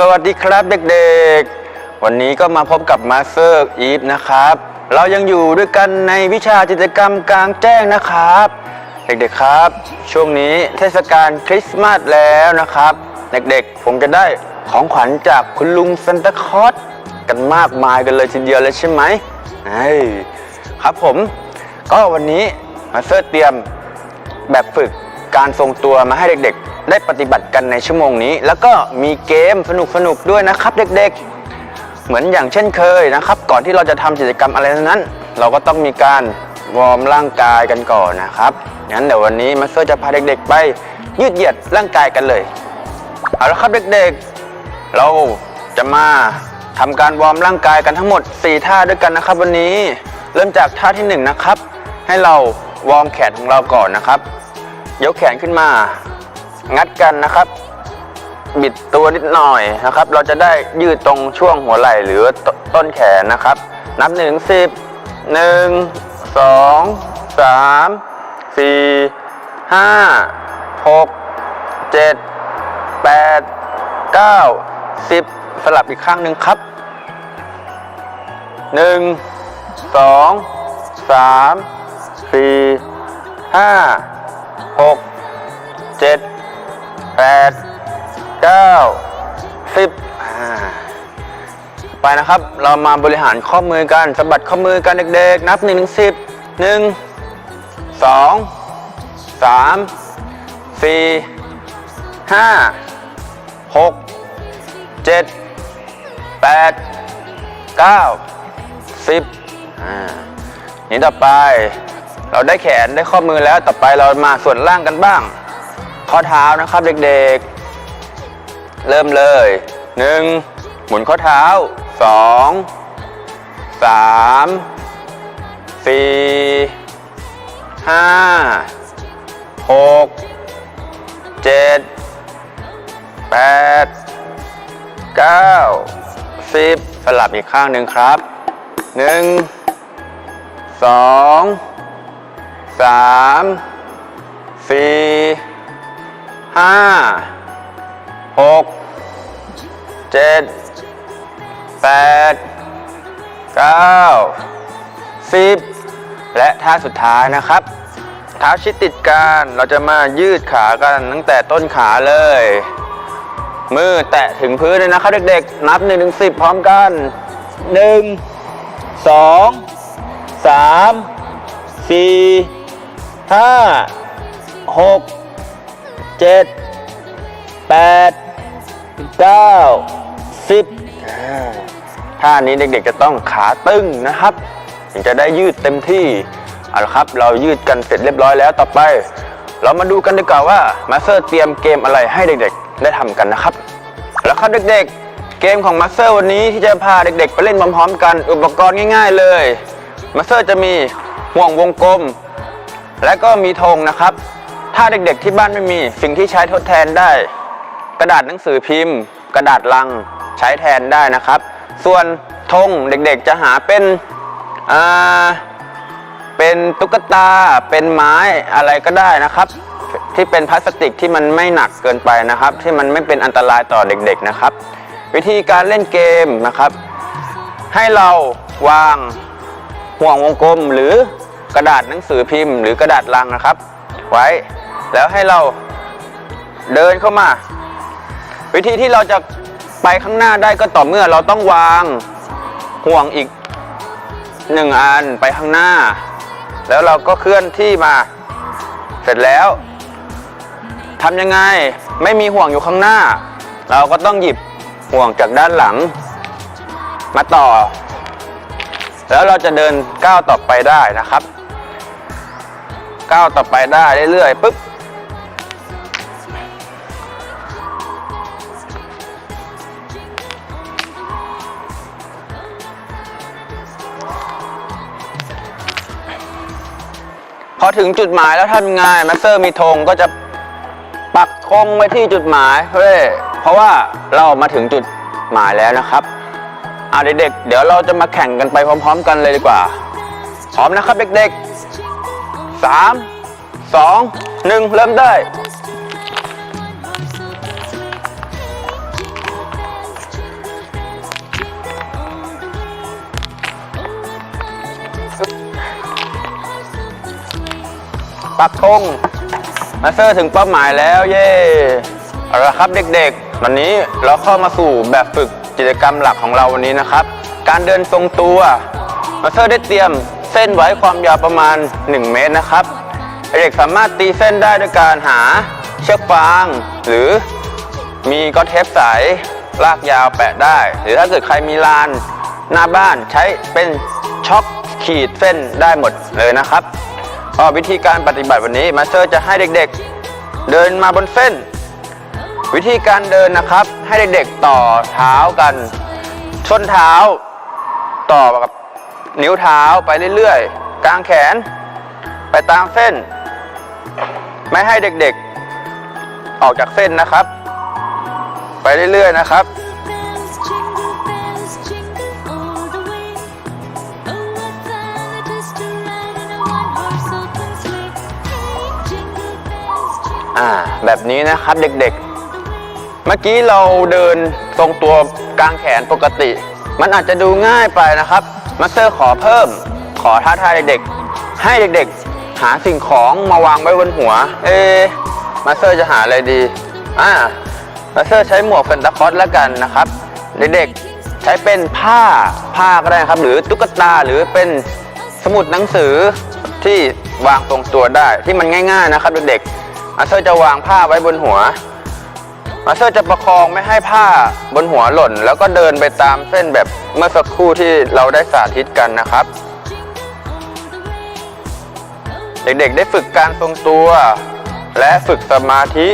สวัสดีครับเด็กๆ วันนี้ก็มาพบกับมาสเตอร์อีฟนะครับ เรายังอยู่ด้วยกันในวิชาจิตรกรรมกลางแจ้งนะครับ เด็กๆครับ ช่วงนี้เทศกาลคริสต์มาสแล้วนะครับ เด็กๆ ผมจะได้ของขวัญจากคุณลุงซันตาคลอสกันมากมายกันเลยทีเดียวเลยใช่ไหมเฮ้ครับผม ก็วันนี้มาสเตอร์เตรียมแบบฝึกการทรงตัวมาให้เด็กๆ ได้ปฏิบัติกันในชั่วโมงนี้ แล้วก็มีเกมสนุกๆด้วยนะครับเด็กๆ เหมือนอย่างเช่นเคยนะครับ ก่อนที่เราจะทำกิจกรรมอะไรนั้น เราก็ต้องมีการวอร์มร่างกายกันก่อนนะครับงั้นเดี๋ยววันนี้มาสเตอร์จะพาเด็กๆ ไปยืดเหยียดร่างกายกันเลยเอาละครับเด็กๆ เราจะมาทำการวอร์มร่างกายกันทั้งหมด 4 ท่าด้วยกันนะครับ วันนี้เริ่มจากท่าที่ 1 นะครับ ให้เราวอร์มแขนของเราก่อนนะครับ ยกแขนขึ้นมา งัดกันนะครับ บิดตัวนิดหน่อยนะครับ เราจะได้ยืดตรงช่วงหัวไหล่หรือตต้นแขนนะครับ นับหนึ่งสิบหนึ่งสองสามสี่ห้าหกเจ็ดแปดเก้าสิบสลับอีกข้างหนึ่งครับหนึ่งสองสามสี่ห้าหกเจ็ด ดเก้าสิบไปนะครับ เรามาบริหารข้อมือกันสะบัดข้อมือกันเด็กๆ นับหนึ่งถึงสิบหนึ่งสองสามสี่ห้าหกเจ็ดแปดเก้าสิบนี้ต่อไป เราได้แขนได้ข้อมือแล้วต่อไปเรามาส่วนล่างกันบ้าง ข้อเท้านะครับเด็กๆ เริ่มเลยหนึ่งหมุนข้อเท้าสองสามสี่ห้าหกเจ็ดแปดเก้าสิบสลับอีกข้างหนึ่งครับหนึ่งสองสามสี่ ห้าหกเจ็ดแปดเก้าสิบและท่าสุดท้ายนะครับเท้าชิดติดกันเราจะมายืดขากันตั้งแต่ต้นขาเลย มือแตะถึงพื้นเลยนะครับเด็กๆ นับ1นึ่งถึงสิพร้อมกัน 1 2สามสี่ห้าหก เจ็ดแปดเก้าสิบอ่าท่านี้เด็กๆจะต้องขาตึงนะครับ ถึงจะได้ยืดเต็มที่เอาละครับ เรายืดกันเสร็จเรียบร้อยแล้วต่อไป เรามาดูกันดีกว่าว่ามาสเตอร์เตรียมเกมอะไรให้เด็กๆ ได้ทำกันนะครับ แล้วครับเด็กๆ เกมของมาสเตอร์วันนี้ที่จะพาเด็กๆ ไปเล่นพร้อมๆกันอุปกรณ์ง่าย ๆ เลยมาสเตอร์จะมีห่วงวงกลม และก็มีธงนะครับ ถ้าเด็กๆที่บ้านไม่มีสิ่งที่ใช้ทดแทนได้ กระดาษหนังสือพิมพ์ กระดาษลังใช้แทนได้นะครับ ส่วนธงเด็กๆจะหาเป็นอ่าเป็นตุ๊กตาเป็นไม้อะไรก็ได้นะครับ ที่เป็นพลาสติกที่มันไม่หนักเกินไปนะครับ ที่มันไม่เป็นอันตรายต่อเด็กๆนะครับ วิธีการเล่นเกมนะครับ ให้เราวางห่วงวงกลมหรือกระดาษหนังสือพิมพ์ หรือกระดาษลังนะครับ ไว้ แล้วให้เราเดินเข้ามา วิธีที่เราจะไปข้างหน้าได้ก็ต่อเมื่อเราต้องวางห่วงอีกหนึ่งอันไปข้างหน้า แล้วเราก็เคลื่อนที่มา เสร็จแล้วทำยังไงไม่มีห่วงอยู่ข้างหน้า เราก็ต้องหยิบห่วงจากด้านหลัง มาต่อ แล้วเราจะเดินก้าวต่อไปได้นะครับก้าวต่อไปได้เรื่อยๆปุ๊บ อถึงจุดหมายแล้วทำไงมาสเตอร์มีธงก็จะปักธงไว้ที่จุดหมายเฮ้ยเพราะว่าเรามาถึงจุดหมายแล้วนะครับอ่าเด็กๆเดี๋ยวเราจะมาแข่งกันไปพร้อม ๆ กันเลยดีกว่า พร้อมนะครับเด็กๆสามสองหนึ่งเริ่มได้ ปักธงมาสเตอร์ถึงเป้าหมายแล้วเย่เอาละครับเด็กๆ วันนี้เราเข้ามาสู่แบบฝึกกิจกรรมหลักของเราวันนี้นะครับ การเดินทรงตัวมาสเตอร์ได้เตรียมเส้นไว้ความยาวประมาณ 1 เมตรนะครับเด็กสามารถตีเส้นได้ด้วยการหาเชือกฟาง หรือมีก็เทปใสลากยาวแปะได้ หรือถ้าเกิดใครมีลานหน้าบ้านใช้เป็นช็อคขีดเส้นได้หมดเลยนะครับ ก็วิธีการปฏิบัติวันนี้มาสเตอร์จะให้เด็กๆ เดินมาบนเส้น วิธีการเดินนะครับให้เด็กๆต่อเท้ากันส้นเท้า ต่อกับนิ้วเท้าไปเรื่อยๆ กลางแขน ไปตามเส้น ไม่ให้เด็กๆ ออกจากเส้นนะครับ ไปเรื่อยๆนะครับ อ่าแบบนี้นะครับเด็กๆ เมื่อกี้เราเดินทรงตัวกลางแขนปกติ มันอาจจะดูง่ายไปนะครับมาสเตอร์ขอเพิ่ม ขอท้าทายเด็กๆ ให้เด็กๆ หาสิ่งของมาวางไว้บนหัว เอมาสเตอร์จะหาอะไรดีอ่ามาสเตอร์ใช้หมวกแฟนตาคอสแล้วกันนะครับ เด็กๆใช้เป็นผ้าผ้าก็ได้ครับ หรือตุ๊กตาหรือเป็นสมุดหนังสือที่วางตรงตัวได้ที่มันง่าย ๆนะครับเด็กๆ มาสเตอร์จะวางผ้าไว้บนหัว มาสเตอร์จะประคองไม่ให้ผ้าบนหัวหล่น แล้วก็เดินไปตามเส้นแบบเมื่อสักครู่ที่เราได้สาธิตกันนะครับ เด็กๆได้ฝึกการทรงตัว และฝึกสมาธิ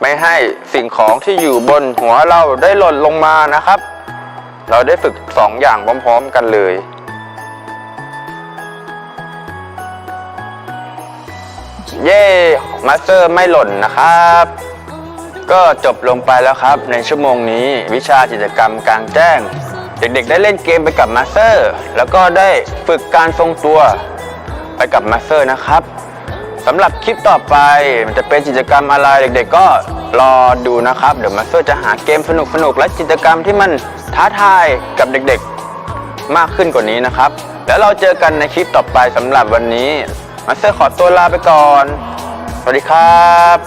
ไม่ให้สิ่งของที่อยู่บนหัวเราได้หล่นลงมานะครับ เราได้ฝึกสองอย่างพร้อม ๆ กันเลย เย้มาสเตอร์ไม่หล่นนะครับ ก็จบลงไปแล้วครับ ในชั่วโมงนี้วิชากิจกรรมกลางแจ้ง เด็กๆได้เล่นเกมไปกับมาสเตอร์ แล้วก็ได้ฝึกการทรงตัวไปกับมาสเตอร์นะครับสำหรับคลิปต่อไปมันจะเป็นกิจกรรมอะไรเด็กๆก็รอดูนะครับ เดี๋ยวมาสเตอร์จะหาเกมสนุกๆและกิจกรรมที่มันท้าทายกับเด็กๆมากขึ้นกว่านี้นะครับ แล้วเราเจอกันในคลิปต่อไปสำหรับวันนี้ มาสเตอร์ขอตัวลาไปก่อน สวัสดีครับ